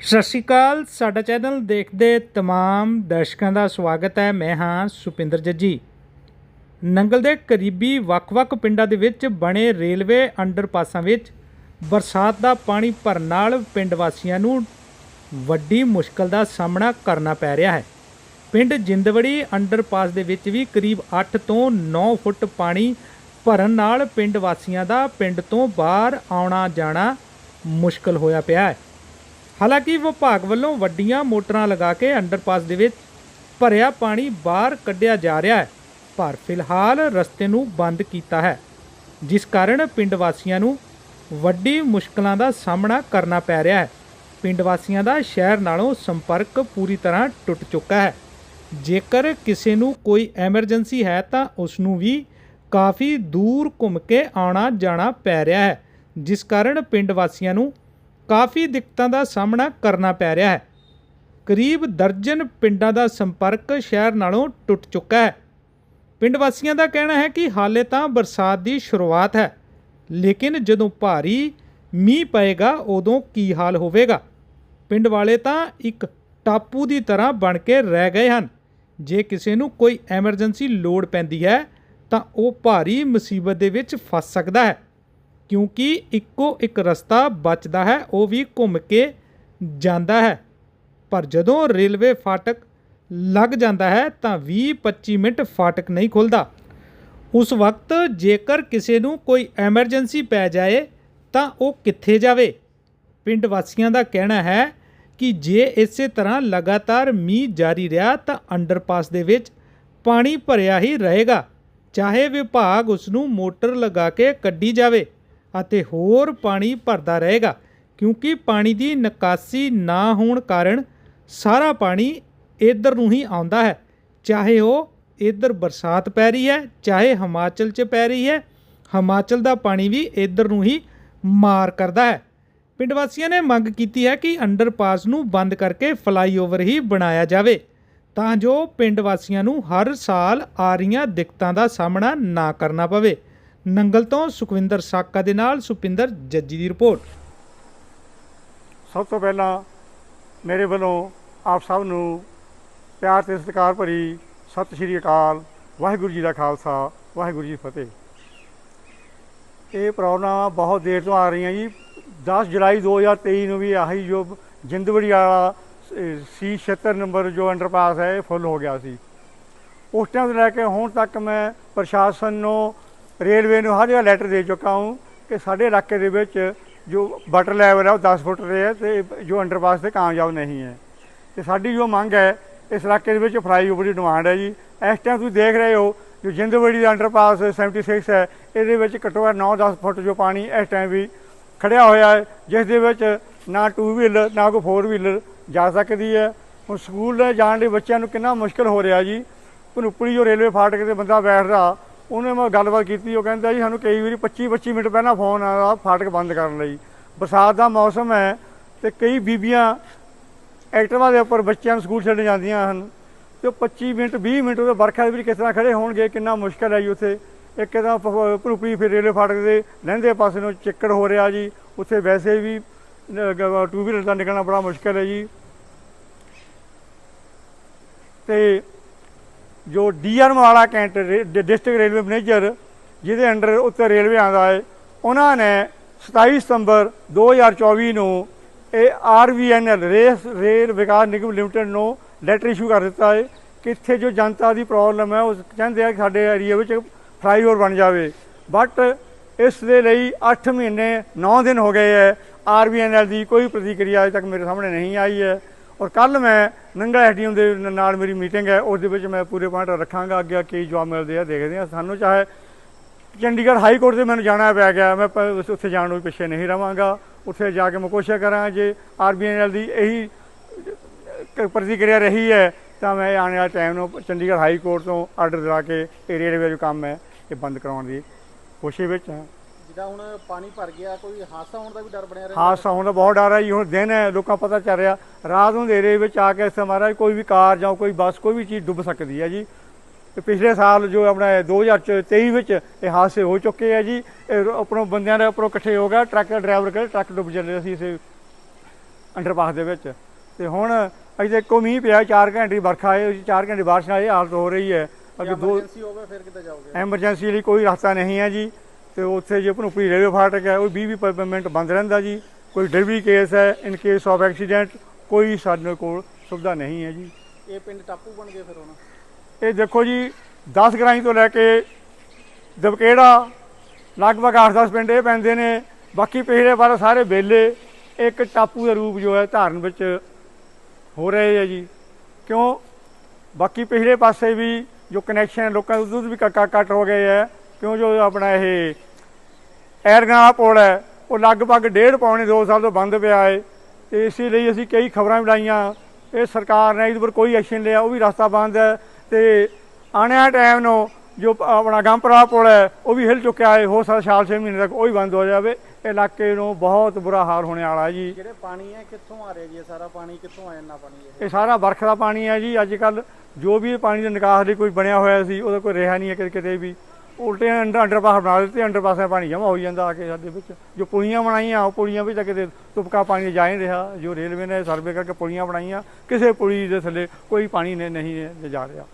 ਸਤਿ ਸ਼੍ਰੀ ਅਕਾਲ, ਸਾਡਾ ਚੈਨਲ ਦੇਖਦੇ ਤਮਾਮ ਦਰਸ਼ਕਾਂ ਦਾ ਸਵਾਗਤ ਹੈ। ਮੈਂ ਹਾਂ ਸੁਪਿੰਦਰ ਜੱਜੀ। ਨੰਗਲ ਦੇ ਕਰੀਬੀ ਵੱਖ-ਵੱਖ ਪਿੰਡਾਂ ਦੇ ਵਿੱਚ ਬਣੇ ਰੇਲਵੇ ਅੰਡਰਪਾਸਾਂ ਵਿੱਚ ਬਰਸਾਤ ਦਾ ਪਾਣੀ ਭਰਨ ਨਾਲ ਪਿੰਡ ਵਾਸੀਆਂ ਨੂੰ ਵੱਡੀ ਮੁਸ਼ਕਲ ਦਾ ਸਾਹਮਣਾ ਕਰਨਾ ਪੈ ਰਿਹਾ ਹੈ। ਪਿੰਡ ਜਿੰਦਵੜੀ ਅੰਡਰਪਾਸ ਦੇ ਵਿੱਚ ਵੀ ਕਰੀਬ 8 ਤੋਂ 9 ਫੁੱਟ ਪਾਣੀ ਭਰਨ ਨਾਲ ਪਿੰਡ ਵਾਸੀਆਂ ਦਾ ਪਿੰਡ ਤੋਂ ਬਾਹਰ ਆਉਣਾ ਜਾਣਾ ਮੁਸ਼ਕਲ ਹੋਇਆ ਪਿਆ ਹੈ। ਹਾਲਾਂਕਿ ਵਿਭਾਗ ਵੱਲੋਂ ਵੱਡੀਆਂ ਮੋਟਰਾਂ ਲਗਾ ਕੇ ਅੰਡਰਪਾਸ ਦੇ ਵਿੱਚ ਭਰਿਆ ਪਾਣੀ ਬਾਹਰ ਕੱਢਿਆ ਜਾ ਰਿਹਾ ਹੈ, ਪਰ ਫਿਲਹਾਲ ਰਸਤੇ ਨੂੰ ਬੰਦ ਕੀਤਾ ਹੈ, ਜਿਸ ਕਾਰਨ ਪਿੰਡ ਵਾਸੀਆਂ ਨੂੰ ਵੱਡੀ ਮੁਸ਼ਕਲਾਂ ਦਾ ਸਾਹਮਣਾ ਕਰਨਾ ਪੈ ਰਿਹਾ ਹੈ। ਪਿੰਡ ਵਾਸੀਆਂ ਦਾ ਸ਼ਹਿਰ ਨਾਲੋਂ ਸੰਪਰਕ ਪੂਰੀ ਤਰ੍ਹਾਂ ਟੁੱਟ ਚੁੱਕਾ ਹੈ। ਜੇਕਰ ਕਿਸੇ ਨੂੰ ਕੋਈ ਐਮਰਜੈਂਸੀ ਹੈ ਤਾਂ ਉਸ ਨੂੰ ਵੀ ਕਾਫੀ ਦੂਰ ਘੁੰਮ ਕੇ ਆਉਣਾ ਜਾਣਾ ਪੈ ਰਿਹਾ ਹੈ, ਜਿਸ ਕਾਰਨ ਪਿੰਡ ਵਾਸੀਆਂ ਨੂੰ ਕਾਫੀ ਦਿੱਕਤਾਂ ਦਾ ਸਾਹਮਣਾ ਕਰਨਾ ਪੈ ਰਿਹਾ ਹੈ। ਕਰੀਬ ਦਰਜਨ ਪਿੰਡਾਂ ਦਾ ਸੰਪਰਕ ਸ਼ਹਿਰ ਨਾਲੋਂ ਟੁੱਟ ਚੁੱਕਾ ਹੈ। ਪਿੰਡ ਵਾਸੀਆਂ ਦਾ ਕਹਿਣਾ ਹੈ ਕਿ ਹਾਲੇ ਤਾਂ ਬਰਸਾਤ ਦੀ ਸ਼ੁਰੂਆਤ ਹੈ, ਲੇਕਿਨ ਜਦੋਂ ਭਾਰੀ ਮੀਂਹ ਪਏਗਾ, ਉਦੋਂ ਕੀ ਹਾਲ ਹੋਵੇਗਾ? ਪਿੰਡ ਵਾਲੇ ਤਾਂ ਇੱਕ ਟਾਪੂ ਦੀ ਤਰ੍ਹਾਂ ਬਣ ਕੇ ਰਹਿ ਗਏ ਹਨ। ਜੇ ਕਿਸੇ ਨੂੰ ਕੋਈ ਐਮਰਜੈਂਸੀ ਲੋੜ ਪੈਂਦੀ ਹੈ, ਤਾਂ ਉਹ ਭਾਰੀ ਮੁਸੀਬਤ ਦੇ ਵਿੱਚ ਫਸ ਸਕਦਾ ਹੈ। ਕਿਉਂਕਿ ਇੱਕੋ ਇੱਕ ਰਸਤਾ ਬਚਦਾ ਹੈ, ਉਹ ਵੀ ਘੁੰਮ ਕੇ ਜਾਂਦਾ ਹੈ। ਪਰ ਜਦੋਂ ਰੇਲਵੇ ਫਾਟਕ ਲੱਗ ਜਾਂਦਾ ਹੈ, ਤਾਂ 20-25 ਮਿੰਟ ਫਾਟਕ ਨਹੀਂ ਖੁੱਲਦਾ ਉਸ ਵਕਤ ਜੇਕਰ ਕਿਸੇ ਨੂੰ ਕੋਈ ਐਮਰਜੈਂਸੀ ਪੈ ਜਾਏ, ਤਾਂ ਉਹ ਕਿੱਥੇ ਜਾਵੇ? ਪਿੰਡ ਵਾਸੀਆਂ ਦਾ ਕਹਿਣਾ ਹੈ ਕਿ ਜੇ ਇਸੇ ਤਰ੍ਹਾਂ ਲਗਾਤਾਰ ਮੀਂਹ ਜਾਰੀ ਰਿਹਾ, ਤਾਂ ਅੰਡਰਪਾਸ ਦੇ ਵਿੱਚ ਪਾਣੀ ਭਰਿਆ ਹੀ ਰਹੇਗਾ। ਚਾਹੇ ਵਿਭਾਗ ਉਸ ਨੂੰ ਮੋਟਰ ਲਗਾ ਕੇ ਕੱਢੀ ਜਾਵੇ। ਅਤੇ ਹੋਰ ਪਾਣੀ ਭਰਦਾ ਰਹੇਗਾ, ਕਿਉਂਕਿ ਪਾਣੀ ਦੀ ਨਿਕਾਸੀ ਨਾ ਹੋਣ ਕਾਰਨ ਸਾਰਾ ਪਾਣੀ ਇੱਧਰ ਨੂੰ ਹੀ ਆਉਂਦਾ ਹੈ। ਚਾਹੇ ਉਹ ਇੱਧਰ ਬਰਸਾਤ ਪੈ ਰਹੀ ਹੈ, ਚਾਹੇ ਹਿਮਾਚਲ 'ਚ ਪੈ ਰਹੀ ਹੈ, ਹਿਮਾਚਲ ਦਾ ਪਾਣੀ ਵੀ ਇੱਧਰ ਨੂੰ ਹੀ ਮਾਰ ਕਰਦਾ ਹੈ। ਪਿੰਡ ਵਾਸੀਆਂ ਨੇ ਮੰਗ ਕੀਤੀ ਹੈ ਕਿ ਅੰਡਰਪਾਸ ਨੂੰ ਬੰਦ ਕਰਕੇ ਫਲਾਈਓਵਰ ਹੀ ਬਣਾਇਆ ਜਾਵੇ, ਤਾਂ ਜੋ ਪਿੰਡ ਵਾਸੀਆਂ ਨੂੰ ਹਰ ਸਾਲ ਆ ਰਹੀਆਂ ਦਿੱਕਤਾਂ ਦਾ ਸਾਹਮਣਾ ਨਾ ਕਰਨਾ ਪਵੇ। ਨੰਗਲ ਤੋਂ ਸੁਖਵਿੰਦਰ ਸਾਕਾ ਦੇ ਨਾਲ ਸੁਪਿੰਦਰ ਜੱਜੀ ਦੀ ਰਿਪੋਰਟ। ਸਭ ਤੋਂ ਪਹਿਲਾਂ ਮੇਰੇ ਵੱਲੋਂ ਆਪ ਸਭ ਨੂੰ ਪਿਆਰ ਤੇ ਸਤਿਕਾਰ ਭਰੀ ਸਤਿ ਸ਼੍ਰੀ ਅਕਾਲ, ਵਾਹਿਗੁਰੂ ਜੀ ਦਾ ਖਾਲਸਾ, ਵਾਹਿਗੁਰੂ ਜੀ ਫਤਿਹ। ਇਹ ਪ੍ਰੋਬਲਮਾਂ ਬਹੁਤ ਦੇਰ ਤੋਂ ਆ ਰਹੀਆਂ ਜੀ। 10 ਜੁਲਾਈ 2023 ਨੂੰ ਵੀ ਆਹੀ ਜੋ ਜਿੰਦਵੜੀ ਵਾਲਾ ਸੀ 76 ਨੰਬਰ ਜੋ ਅੰਡਰਪਾਸ ਹੈ, ਇਹ ਫੁੱਲ ਹੋ ਗਿਆ ਸੀ। ਉਸ ਟਾਈਮ ਤੋਂ ਲੈ ਕੇ ਹੁਣ ਤੱਕ ਮੈਂ ਪ੍ਰਸ਼ਾਸਨ ਨੂੰ ਰੇਲਵੇ ਨੂੰ ਹਰ ਜਗ੍ਹਾ ਲੈਟਰ ਦੇ ਚੁੱਕਾ ਹਾਂ ਕਿ ਸਾਡੇ ਇਲਾਕੇ ਦੇ ਵਿੱਚ ਜੋ ਵਾਟਰ ਲੈਵਲ ਹੈ ਉਹ 10 ਫੁੱਟ ਤੇ ਹੈ ਤੇ ਜੋ ਅੰਡਰਪਾਸ ਤੇ ਕਾਮਯਾਬ ਨਹੀਂ ਹੈ। ਤੇ ਸਾਡੀ ਜੋ ਮੰਗ ਹੈ, ਇਸ ਇਲਾਕੇ ਦੇ ਵਿੱਚ ਫਲਾਈਓਵਰ ਦੀ ਡਿਮਾਂਡ ਹੈ ਜੀ। ਇਸ ਟਾਈਮ ਤੁਸੀਂ ਦੇਖ ਰਹੇ ਹੋ, ਜੋ ਜਿੰਦਵੜੀ ਦਾ ਅੰਡਰਪਾਸ 76 ਹੈ, ਇਹਦੇ ਵਿੱਚ ਘੱਟੋ ਘੱਟ 9-10 ਫੁੱਟ ਜੋ ਪਾਣੀ ਇਸ ਟਾਈਮ ਵੀ ਖੜਿਆ ਹੋਇਆ ਹੈ, ਜਿਸ ਦੇ ਵਿੱਚ ਨਾ ਟੂ ਵੀਲਰ ਨਾ ਕੋਈ ਫੋਰ ਵੀਲਰ ਜਾ ਸਕਦੀ ਹੈ। ਹੁਣ ਸਕੂਲ ਜਾਣ ਲਈ ਬੱਚਿਆਂ ਨੂੰ ਕਿੰਨਾ ਮੁਸ਼ਕਲ ਹੋ ਰਿਹਾ ਜੀ। ਭਨੂਪੜੀ ਜੋ ਰੇਲਵੇ ਫਾਟਕ ਤੇ ਬੰਦਾ ਬੈਠਦਾ ਉਹਨੇ ਮੈਂ ਗੱਲਬਾਤ ਕੀਤੀ, ਉਹ ਕਹਿੰਦਾ ਜੀ ਸਾਨੂੰ ਕਈ ਵਾਰੀ 25-25 ਮਿੰਟ ਪਹਿਲਾਂ ਫੋਨ ਆਇਆ ਫਾਟਕ ਬੰਦ ਕਰਨ ਲਈ। ਬਰਸਾਤ ਦਾ ਮੌਸਮ ਹੈ ਤੇ ਕਈ ਬੀਬੀਆਂ ਐਕਟਿਵਾ ਦੇ ਉੱਪਰ ਬੱਚਿਆਂ ਨੂੰ ਸਕੂਲ ਛੱਡਣ ਜਾਂਦੀਆਂ ਹਨ। ਤੇ ਉਹ 25 ਮਿੰਟ 20 ਮਿੰਟ ਉਹਦੇ ਵਰਖਾ ਦੇ ਵਿੱਚ ਕਿਸ ਤਰ੍ਹਾਂ ਖੜੇ ਹੋਣਗੇ, ਕਿੰਨਾ ਮੁਸ਼ਕਲ ਹੈ ਜੀ ਉੱਥੇ। ਇੱਕ ਤਾਂ ਭਨੂਪੜੀ ਫਿਰ ਰੇਲਵੇ ਫਾਟਕ ਦੇ ਲਹਿੰਦੇ ਪਾਸੇ ਨੂੰ ਚਿੱਕੜ ਹੋ ਰਿਹਾ ਜੀ। ਉੱਥੇ ਵੈਸੇ ਵੀ ਟੂ ਵੀਲਰ ਦਾ ਨਿਕਲਣਾ ਬੜਾ ਮੁਸ਼ਕਲ ਹੈ ਜੀ। ਤੇ ਜੋ ਡੀਆਰਐਮ ਵਾਲਾ ਕੈਂਟ ਡਿਸਟ੍ਰਿਕਟ ਰੇਲਵੇ ਮੈਨੇਜਰ, ਜਿਹਦੇ ਅੰਡਰ ਉੱਤੇ ਰੇਲਵੇ ਆਉਂਦਾ ਹੈ, ਉਹਨਾਂ ਨੇ 27 ਸਤੰਬਰ 2024 ਨੂੰ ਇਹ ਆਰਵੀਐਨਐਲ ਰੇਸ, ਰੇਲ ਵਿਕਾਸ ਨਿਗਮ ਲਿਮਟਿਡ ਨੂੰ ਲੈਟਰ ਇਸ਼ੂ ਕਰ ਦਿੱਤਾ ਹੈ ਕਿ ਇੱਥੇ ਜੋ ਜਨਤਾ ਦੀ ਪ੍ਰੋਬਲਮ ਹੈ, ਉਹ ਕਹਿੰਦੇ ਆ ਕਿ ਸਾਡੇ ਏਰੀਆ ਵਿੱਚ ਫਲਾਈਓਵਰ ਬਣ ਜਾਵੇ। ਬਟ ਇਸ ਦੇ ਲਈ 8 ਮਹੀਨੇ 9 ਦਿਨ ਹੋ ਗਏ ਹੈ ਆਰਬੀਐਨਐਲ ਦੀ ਕੋਈ ਪ੍ਰਤੀਕਿਰਿਆ ਅਜੇ ਤੱਕ ਮੇਰੇ ਸਾਹਮਣੇ ਨਹੀਂ ਆਈ ਹੈ। ਔਰ ਕੱਲ ਮੈਂ ਨੰਗਾ ਐਸਡੀਐਮ ਦੇ ਨਾਲ ਮੇਰੀ ਮੀਟਿੰਗ ਹੈ ਉਸ ਦੇ ਵਿੱਚ ਮੈਂ ਪੂਰੇ ਪੁਆਇੰਟ ਰੱਖਾਂਗਾ, ਅੱਗੇ ਕੀ ਜਵਾਬ ਮਿਲਦੇ ਆ, ਦੇਖਦੇ ਆ। ਸਾਨੂੰ ਚਾਹੇ ਚੰਡੀਗੜ੍ਹ ਹਾਈ ਕੋਰਟ ਦੇ ਮੈਨੂੰ ਜਾਣਾ ਪੈ ਗਿਆ, ਮੈਂ ਉੱਥੇ ਜਾਣ ਨੂੰ ਪਿੱਛੇ ਨਹੀਂ ਰਵਾਂਗਾ। ਉੱਥੇ ਜਾ ਕੇ ਮੈਂ ਕੋਸ਼ਿਸ਼ ਕਰਾਂਗਾ ਜੇ ਆਰਬੀਐਨਐਲ ਦੀ ਇਹੀ ਪ੍ਰਤੀਕਿਰਿਆ ਰਹੀ ਹੈ, ਤਾਂ ਮੈਂ ਆਉਣ ਵਾਲੇ ਟਾਈਮ ਨੂੰ ਚੰਡੀਗੜ੍ਹ ਹਾਈ ਕੋਰਟ ਤੋਂ ਆਰਡਰ ਦਿਲਾ ਕੇ ਏਰੀਆ ਦੇ ਵਿੱਚ ਜੋ ਕੰਮ ਹੈ, ਇਹ ਬੰਦ ਕਰਾਉਣ ਦੀ ਕੋਸ਼ਿਸ਼ ਵਿੱਚ ਹਾਂ। ਜਿੱਦਾਂ ਹੁਣ ਪਾਣੀ ਭਰ ਗਿਆ ਕੋਈ ਹਾਦਸਾ ਹੋਣ ਦਾ ਵੀ ਡਰ ਬਣਿਆ ਰਹਿੰਦਾ? ਹਾਦਸਾ ਹੋਣ ਦਾ ਬਹੁਤ ਡਰ ਹੈ ਜੀ ਹੁਣ ਦਿਨ ਹੈ ਲੋਕਾਂ ਪਤਾ ਚੱਲ ਰਿਹਾ। ਰਾਤ ਨੂੰ ਹਨੇਰੇ ਵਿੱਚ ਆ ਕੇ ਮਹਾਰਾਜ ਕੋਈ ਵੀ ਕਾਰ ਜਾਂ ਕੋਈ ਬੱਸ ਕੋਈ ਵੀ ਚੀਜ਼ ਡੁੱਬ ਸਕਦੀ ਹੈ ਜੀ। ਤੇ ਪਿਛਲੇ ਸਾਲ ਜੋ ਆਪਣਾ 2023 ਵਿੱਚ ਇਹ ਹਾਦਸੇ ਹੋ ਚੁੱਕੇ ਆ ਜੀ ਆਪਣੋਂ ਬੰਦਿਆਂ ਦੇ ਉੱਪਰੋਂ ਇਕੱਠੇ ਹੋ ਗਿਆ ਟਰੱਕ ਦਾ ਡਰਾਈਵਰ ਕਹਿੰਦਾ ਟਰੱਕ ਡੁੱਬ ਚੱਲਿਆ ਸੀ ਇਸੇ ਅੰਡਰਪਾਸ ਦੇ ਵਿੱਚ। ਤੇ ਹੁਣ ਅਜੇ ਇੱਕੋ ਮੀਂਹ ਪਿਆ 4 ਘੰਟੇ ਦੀ ਵਰਖਾ ਹੈ 4 ਘੰਟੇ ਬਾਰਿਸ਼ ਨਾਲ ਇਹ ਹਾਲਤ ਹੋ ਰਹੀ ਹੈ। ਅੱਗੇ ਦੋ ਐਮਰਜੈਂਸੀ ਫਿਰ ਜਾਓਗੇ? ਐਮਰਜੈਂਸੀ ਲਈ ਕੋਈ ਰਸਤਾ ਨਹੀਂ ਹੈ ਜੀ। ਤੇ ਉੱਥੇ ਜੇ ਭਨੂਪੀ ਰੇਲਵੇ ਫਾਟਕ ਹੈ ਉਹ 20 20 ਮਿੰਟ ਬੰਦ ਰਹਿੰਦਾ ਜੀ ਕੋਈ ਡਿਲੀਵਰੀ ਕੇਸ ਹੈ ਇਨ ਕੇਸ ਆਫ ਐਕਸੀਡੈਂਟ ਕੋਈ ਸਾਡੇ ਕੋਲ ਸੁਵਿਧਾ ਨਹੀਂ ਹੈ ਜੀ। ਇਹ ਪਿੰਡ ਟਾਪੂ ਬਣ ਗਏ ਫਿਰ ਹੁਣ? ਇਹ ਦੇਖੋ ਜੀ 10 ਗਰਾਈ ਤੋਂ ਲੈ ਕੇ ਦਬਕੇੜਾ ਲਗਭਗ 8-10 ਪਿੰਡ ਇਹ ਪੈਂਦੇ ਨੇ ਬਾਕੀ ਪਿਛਲੇ ਵਾਰ ਸਾਰੇ ਬੇਲੇ ਇੱਕ ਟਾਪੂ ਦਾ ਰੂਪ ਜੋ ਹੈ ਧਾਰਨ ਵਿੱਚ ਹੋ ਰਹੇ ਹੈ ਜੀ। ਕਿਉਂ? ਬਾਕੀ ਪਿਛਲੇ ਪਾਸੇ ਵੀ ਜੋ ਕਨੈਕਸ਼ਨ ਲੋਕਾਂ ਦੇ ਦੁੱਧ ਵੀ ਕੱਕਾ ਕੱਟ ਹੋ ਗਏ ਹੈ। ਕਿਉਂ ਜੋ ਆਪਣਾ ਇਹ ਐਰਗਾਂ ਪੁਲ ਹੈ ਉਹ ਲਗਭਗ ਡੇਢ ਪੌਣੇ 2 ਸਾਲ ਤੋਂ ਬੰਦ ਪਿਆ ਹੈ ਤੇ ਇਸੇ ਲਈ ਅਸੀਂ ਕਈ ਖਬਰਾਂ ਮਿਲਾਈਆਂ ਇਹ ਸਰਕਾਰ ਨੇ ਇਹਦੇ ਉੱਪਰ ਕੋਈ ਐਕਸ਼ਨ ਲਿਆ ਉਹ ਵੀ ਰਸਤਾ ਬੰਦ ਹੈ। ਤੇ ਵਾਲੇ ਟਾਈਮ ਨੂੰ ਜੋ ਆਪਣਾ ਗੰਪਰਾ ਪੁਲ ਹੈ ਉਹ ਵੀ ਹਿਲ ਚੁੱਕਿਆ ਹੈ ਹੋ ਸਕਦਾ ਸਾਲ 6 ਮਹੀਨੇ ਤੱਕ ਉਹ ਵੀ ਬੰਦ ਹੋ ਜਾਵੇ। ਇਲਾਕੇ ਨੂੰ ਬਹੁਤ ਬੁਰਾ ਹਾਲ ਹੋਣੇ ਵਾਲਾ ਹੈ ਜੀ। ਜਿਹੜੇ ਪਾਣੀ ਹੈ ਕਿੱਥੋਂ ਆ ਰਿਹਾ ਜੀ? ਸਾਰਾ ਪਾਣੀ ਕਿੱਥੋਂ ਆ ਇੰਨਾ ਪਾਣੀ ਇਹ? ਸਾਰਾ ਵਰਖ ਦਾ ਪਾਣੀ ਹੈ ਜੀ। ਅੱਜ ਕੱਲ ਜੋ ਵੀ ਪਾਣੀ ਦੇ ਨਿਕਾਸ ਲਈ ਕੋਈ ਬਣਿਆ ਹੋਇਆ ਸੀ ਉਹਦਾ ਕੋਈ ਰਿਹਾ ਨਹੀਂ ਹੈ ਕਿਤੇ ਵੀ। ਉਲਟੇ ਅੰਡਰ ਅੰਡਰਪਾਸ ਬਣਾ ਦਿੱਤੇ ਅੰਡਰਪਾਸ ਦਾ ਪਾਣੀ ਜਮ੍ਹਾਂ ਹੋਈ ਜਾਂਦਾ ਆ ਕੇ ਸਾਡੇ ਵਿੱਚ। ਜੋ ਪੁਲੀਆਂ ਬਣਾਈਆਂ, ਉਹ ਪੁਲੀਆਂ ਵੀ ਤਾਂ ਕਿਤੇ ਤੁਪਕਾ ਪਾਣੀ ਜਾ ਨਹੀਂ ਰਿਹਾ। ਜੋ ਰੇਲਵੇ ਨੇ ਸਰਵੇ ਕਰਕੇ ਪੁਲੀਆਂ ਬਣਾਈਆਂ, ਕਿਸੇ ਪੁਲੀ ਦੇ ਥੱਲੇ ਕੋਈ ਪਾਣੀ ਨੇ ਨਹੀਂ ਜਾ ਰਿਹਾ।